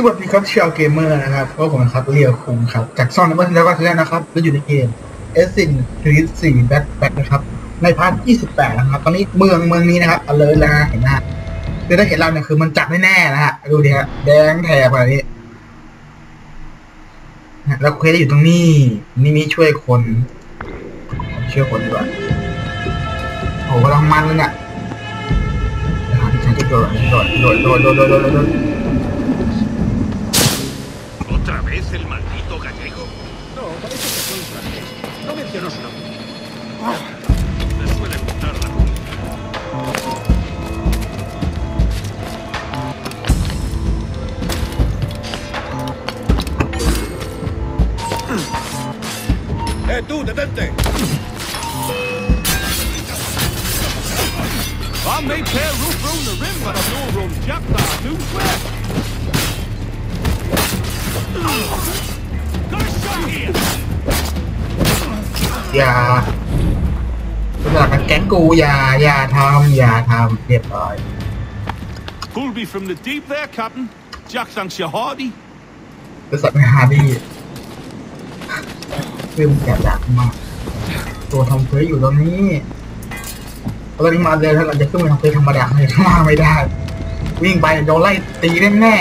สวัสดีครับชาวเกมเมอร์นะครับก็ผมนะครับเรียวคุงครับ จากซ่อนเมื่อที่แล้วก็คือนะครับแล้อยู่ในเกม a s s i n creed 4 black แบ็คนะครับ ในพาร์ทที่นะครับ ตอนนี้เมืองเมืองนี้นะครับเลิศแล้วเห็นหน้าคือถ้าเห็นเราเนี่ยคือมันจัดแน่ๆนะฮะดูดิฮะแดงแถบอะไรนี้แล้วเควสอยู่ตรงนี้ นี่นี่ช่วยคนช่วยคนด้วยโอ้กำลังมันเลยเนี่ยหาที่ฉันจะโดดโดดโดดโดดโดดโดด ¿Otra vez el maldito gallego? No, parece que un francés. No mencionó su nombre. Me suele gustar la comida. ¡Eh, tú, detente! กับแก๊งกูอย่าอย่าทำอย่าทำเรียบร้อย Pulled me from the deep there, Captain. Jack thanks you hardy. บริษัทฮาร์ดี้เริ่มแก่ดักมากตัวทำเฟซอยู่ตรงนี้ตอนนี้มาเลยถ้าเราจะขึ้นไปทำเฟซธรรมดาเลยข้างล่างไม่ได้ วิ่งไปโดนไล่ตีแน่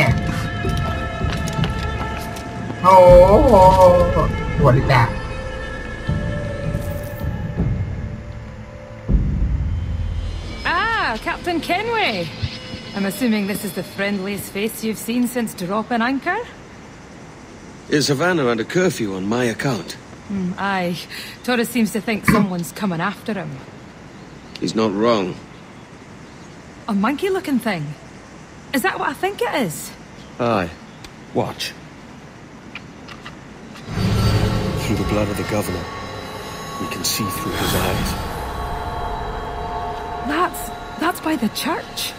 ๆโอ้โหสวัสดีจ้า Captain Kenway. I'm assuming this is the friendliest face you've seen since dropping anchor? Is Havana under curfew on my account? Hmm, aye. Torres seems to think someone's coming after him. He's not wrong. A monkey-looking thing. Is that what I think it is? Aye. Watch. Through the blood of the governor, we can see through his eyes. That's... that's by the church.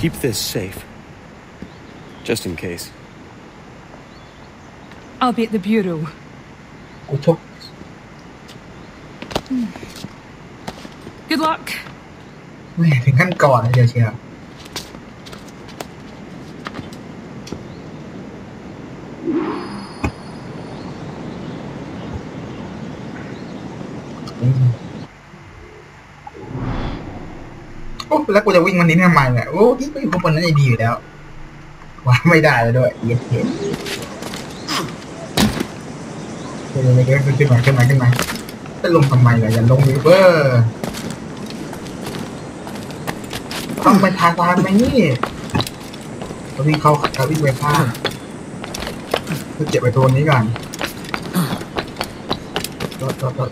Keep this safe. Just in case. I'll be at the bureau. กูชก Good luck. แม่ถึงขั้นก่อนเลยเชียว แล้วกูจะวิ่งวันนี้ทำไมเนี่ยโอ้ที่ก็อยู่ข้างบนนั้นดีอยู่แล้วว่าไม่ได้แล้วด้วยเย็ดเย็ดเดี๋ยวเดี๋ยวขึ้นมาขึ้นมาขึ้นมาจะลงทำไมล่ะอย่าลงดิเบอร์ต้องไปทางทางไหมนี่เราวิ่งเขาเราวิ่งไปข้างเพื่อเก็บไปตัวนี้ก่อนรถรถรถ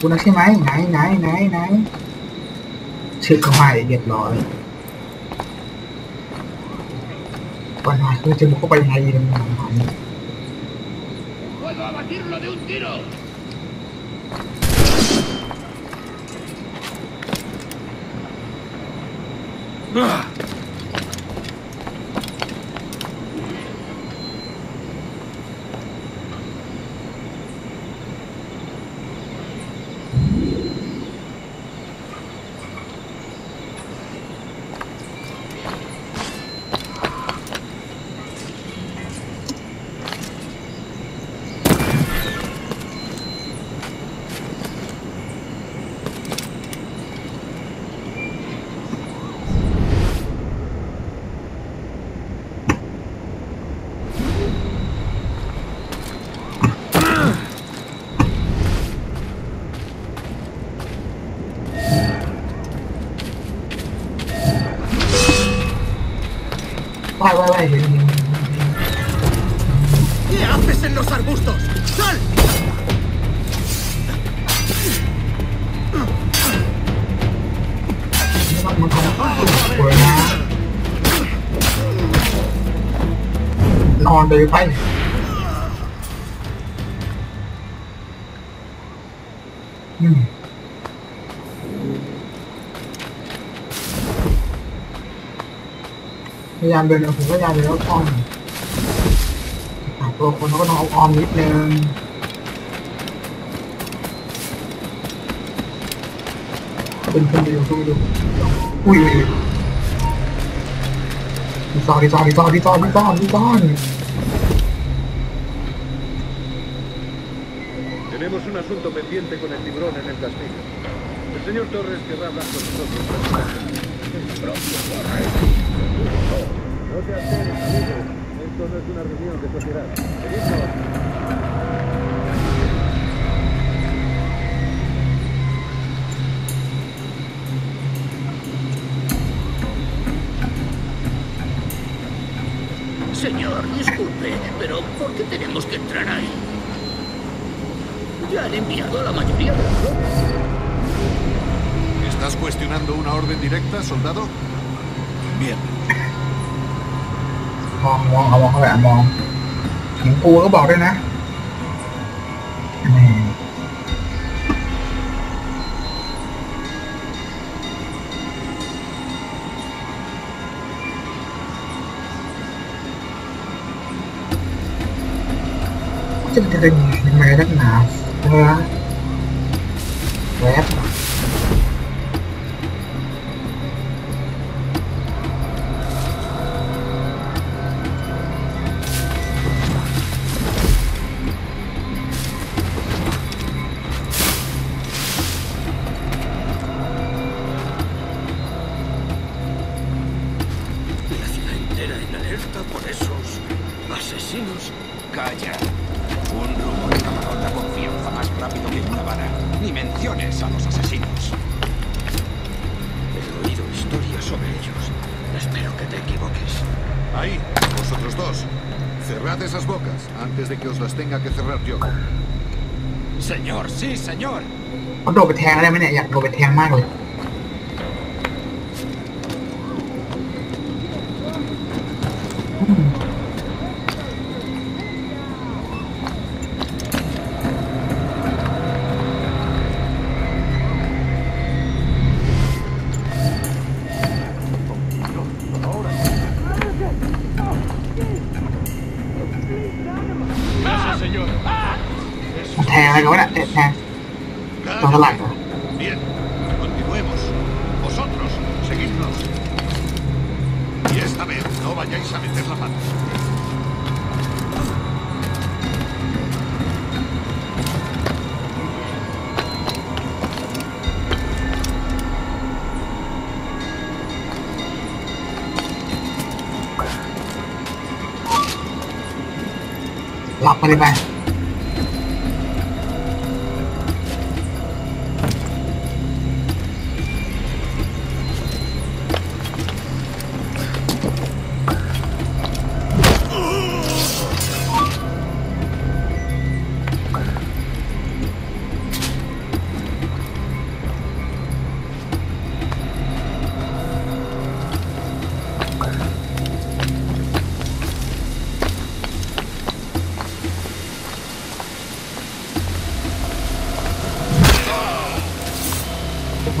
เห็นกูนะใช่ไหมไหนไหนไหนไหนเชื่อเขาให้เรียบร้อยปัญหาคือจะบุกเข้าไปในยิงมันหาย ¡Puedo abatirlo de un tiro! เ Vale, vale, vale. ¿Qué haces en los arbustos? ¡Sal! No, no, no, no, พยายามเดินเอาผมก็พยายามเดินเอาอ้อมตัวคนเขาก็ต้องเอาอ้อมนิดนึงเป็นคนเดียวคนเดียวอุ้ยดีซอนดีซอนดีซอนดีซอนดีซอนดีซอน Tenemos un asunto pendiente con el tiburón en el castillo. El señor Torres querrá hablar con nosotros. No te alteres, amigo. Esto no es una reunión de sociedad. Señor, disculpe, pero ¿por qué tenemos que entrar ahí? Ya han enviado a la mayoría de tropas. ¿Estás cuestionando una orden directa, soldado? Bien. มองมองเอามองเข้าไปอ่ะมองถึงกูก็บอกด้วยนะแหม่จะจะเป็นยังไงนักหนาเออแวบ Cerrad esas bocas antes de que os las tenga que cerrar yo. Señor, sí, señor. เขาโดดไปแทงได้ไหมเนี่ย อยากโดดไปแทงมากเลย No vayáis a meter la pata. หลั บไปเลยไป ถ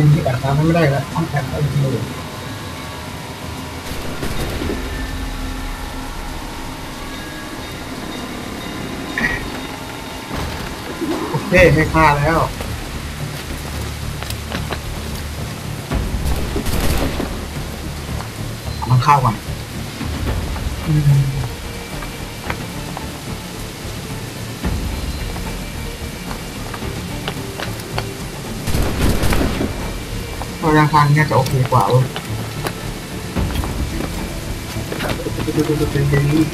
มุมที่แปดสามไม่ได้แล้วต้องแปดเอามือโอเคไม่ฆ่าแล้วเอามันเข้าก่อน ra khoan nha chỗ hiệu quả luôn. Tính chữ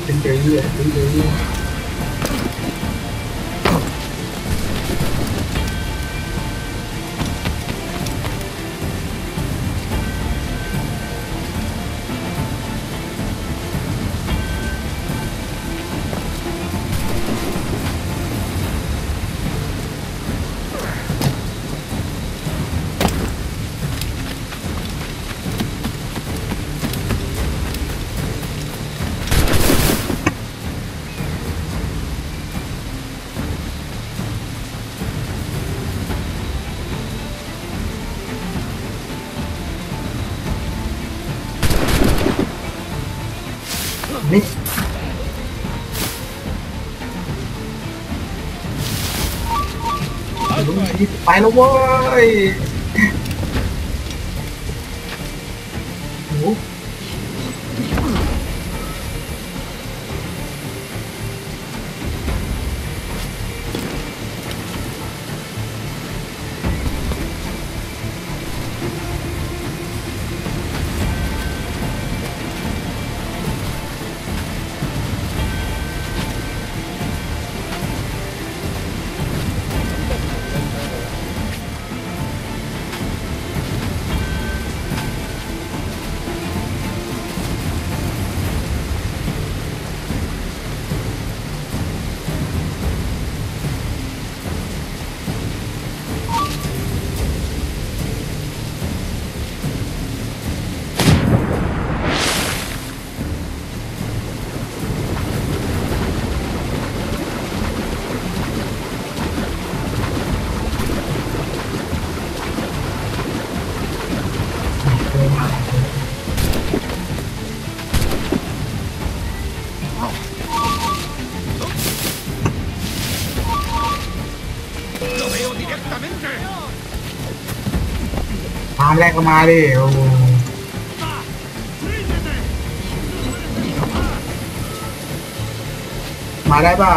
tính chữ tính chữ ไปแล้วเว้ย ก็มาดิโอ้มาได้เปล่า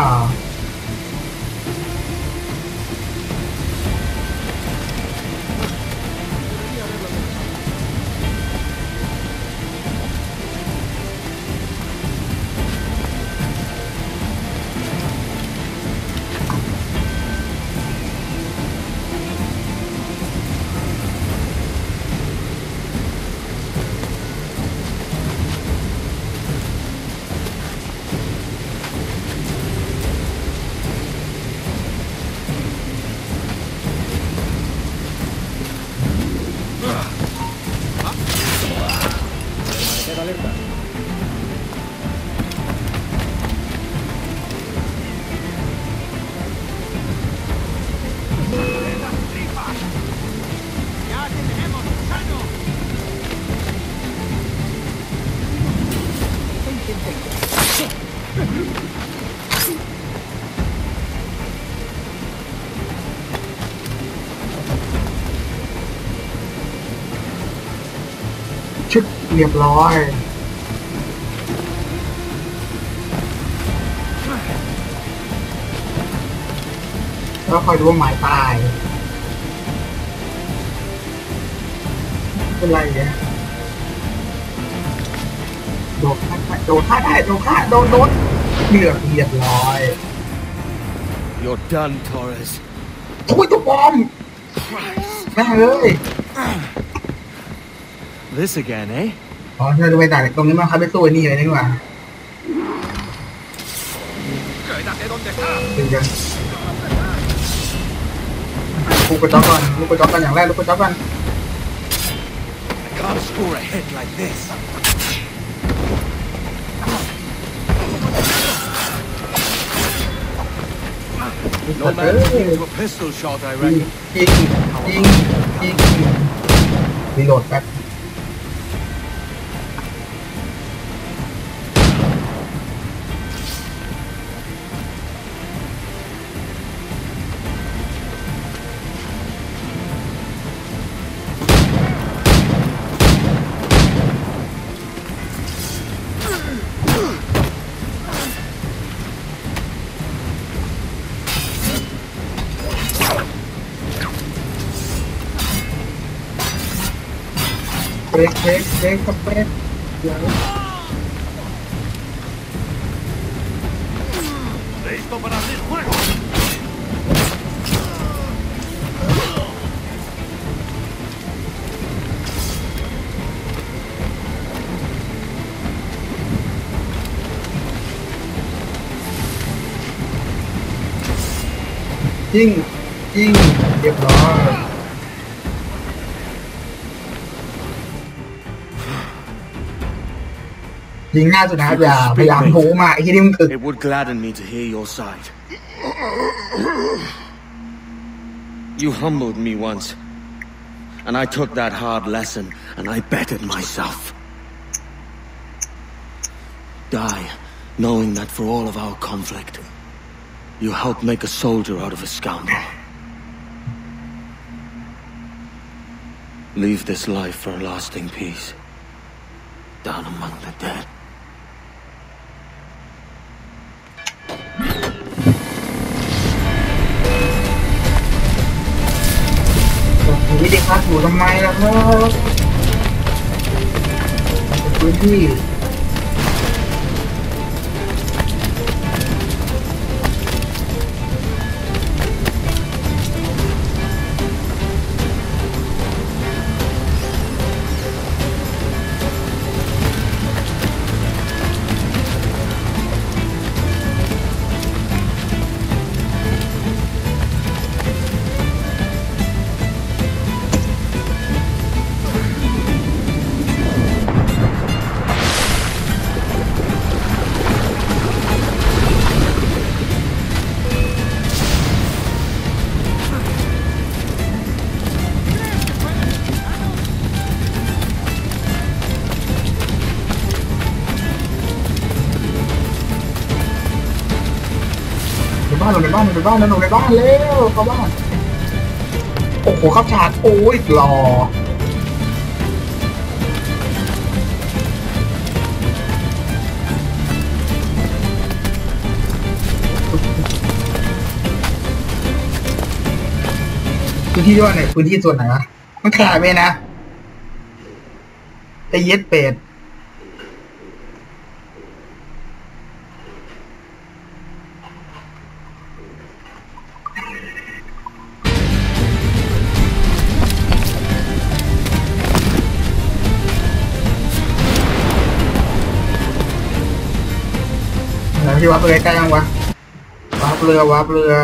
เรียบร้อย แล้วคอยดูว่าหมายตาย เป็นไรเนี่ยโดนฆ่าได้โดนฆ่าได้โดนฆ่าโดนโดนเหลือกเรียบร้อย You're done, Torres. ทุยตัวปลอมแม่งเลย This again, eh? อ๋อเธอดูไปด่าตรงนี้มาครับไปสู้ไอ้นี่เลยดีกว่า Quédate donde estás. ถึงจะลูกกระจอกก่อนลูกกระจอกกันอย่างแรกลูกกระจอกกัน I can't score a hit like this. No เอ man อ to a pistol shot, I ยิง reckon. ยิงยิงยิงรีโหลดแป๊บเบ เบรกเบรกครับเบรกเดี๋ยว Listo para abrir fuego. ยิ่งยิ่ง ยบร้อยยิงหน้าสุดนะครับอย่าพยายามโผล่มาไอ้ที่นี่มึงถึก It would gladden me to hear your side. You humbled me once, and I took that hard lesson and I bettered myself. Die, knowing that for all of our conflict, you helped make a soldier out of a scoundrel. Leave this life for a lasting peace, down among the dead. อยู่ทำไมล่ะครับพื้นที่ ในบ้านนนนะหนูในบ้านเร็วเข้าบ้านโอ้โหเข้าฉากโอ้ยหล่อพื้นที่ด้วยไหนพื้นที่ส่วนไหนวะมันขายไหมนะไอเย็ดเป็ด ไหนที่วัดเรือใกล้ยังวะวัดเรือวัดเรือ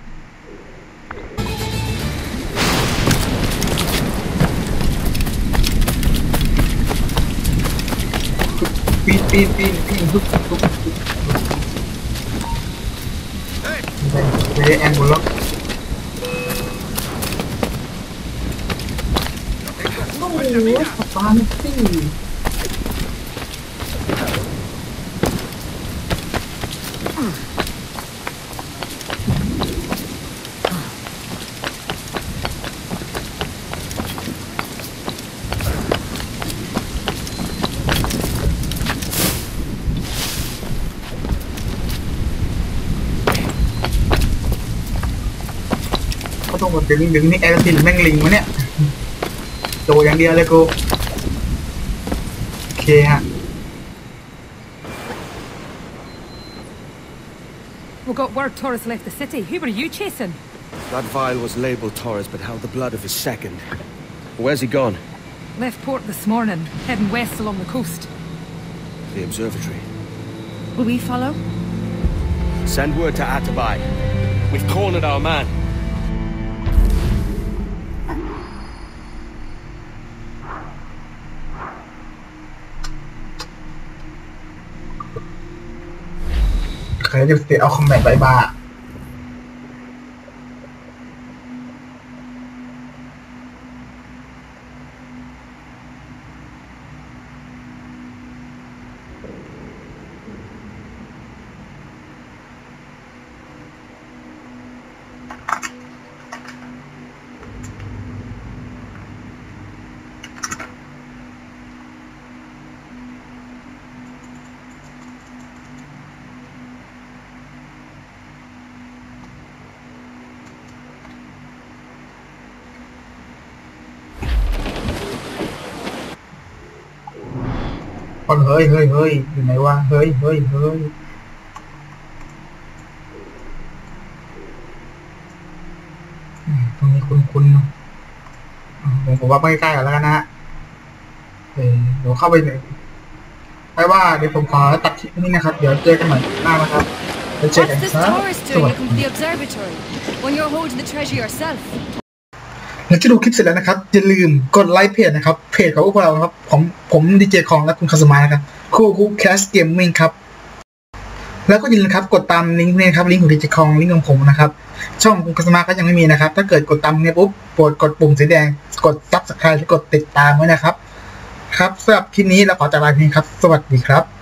pin pin pin pin giúp giúp giúp đây em block Ủa, phản pin ดี๋ยวนี้เดี๋ยวนี้แอร์ซินแม่งลิงวะเนี่ยโดอย่างเดียวเลยกูโอเคฮะ We got word Taurus left the city. Who were you chasing? That vial was labeled Torres, but held the blood of his second. Where's he gone? Left port this morning, heading west along the coast. The observatory. Will we follow? Send word to Atabai. We've cornered our man. จะเสียเอาคอมแบทใบบา คนเฮ้ยเฮ้ยเฮ้ยอยู่ไหนวะเฮ้ยเฮ้ยเฮ้ยอืมตรงนี้คุ้นคุ้นๆนะอ่าผมผมว่าไม่ใกล้กันแล้วกันนะฮะเออเดี๋ยวเข้าไปเลยไปว่าเดี๋ยวผมขอตัดคลิปนี้นะครับ เดี๋ยวเจอกันใหม่หน้านะครับแล้วเจอกัน What's this ครับ Taurus ส doing วัส looking ดี หลังจากดูคลิปเสร็จแล้วนะครับ อย่าลืมกดไลค์เพจนะครับ เพจของพวกเราครับผมผมดีเจของและคุณคาสมานะครับคู่คู่แคสเกมมิ่งครับแล้วก็อย่าลืมครับกดตามลิงก์นี้ครับลิงก์ของดีเจของลิงก์ของผมนะครับ ช่องคุณคาสมาก็ยังไม่มีนะครับ ถ้าเกิดกดตามเนี่ยปุ๊บโปรดกดปุ่มสีแดง กดซับสไครต์กดติดตามไว้นะครับ ครับสำหรับคลิปนี้เราขอจากลาเพียงครับ สวัสดีครับ